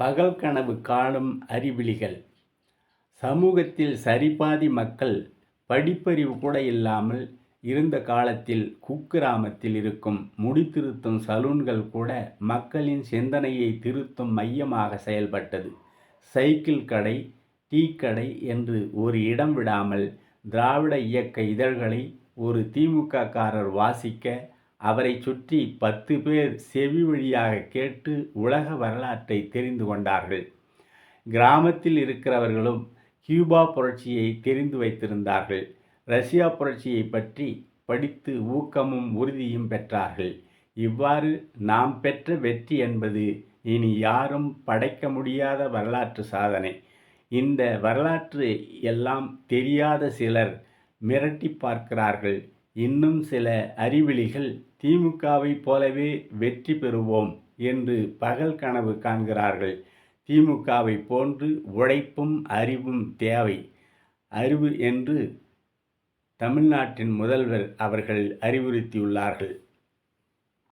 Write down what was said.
பகல் கனவு காணும் அறிவிலிகள். சமூகத்தில் சரிபாதி மக்கள் படிப்பறிவு கூட இல்லாமல் இருந்த காலத்தில் குக்கிராமத்தில் இருக்கும் முடித்திருத்தும் சலூன்கள் கூட மக்களின் சிந்தனையை திருத்தும் மையமாக செயல்பட்டது. சைக்கிள் கடை டீ கடை என்று ஒரு இடம் விடாமல் திராவிட இயக்க இதழ்களை ஒரு திமுக காரர் வாசிக்க அவரை சுற்றி பத்து பேர் செவி வழியாக கேட்டு உலக வரலாற்றை தெரிந்து கொண்டார்கள். கிராமத்தில் இருக்கிறவர்களும் கியூபா புரட்சியை தெரிந்து வைத்திருந்தார்கள். ரஷ்யா புரட்சியை பற்றி படித்து ஊக்கமும் உறுதியும் பெற்றார்கள். இவ்வாறு நாம் பெற்ற வெற்றி என்பது இனி யாரும் படைக்க முடியாத வரலாற்று சாதனை. இந்த வரலாற்று எல்லாம் தெரியாத சிலர் மிரட்டி பார்க்கிறார்கள். இன்னும் சில அறிவிலிகள் திமுகவை போலவே வெற்றி பெறுவோம் என்று பகல் கனவு காண்கிறார்கள். திமுகவை போன்று உழைப்பும் அறிவும் தேவை. அறிவு என்று தமிழ்நாட்டின் முதல்வர் அவர்கள் அறிவுறுத்தியுள்ளார்கள்.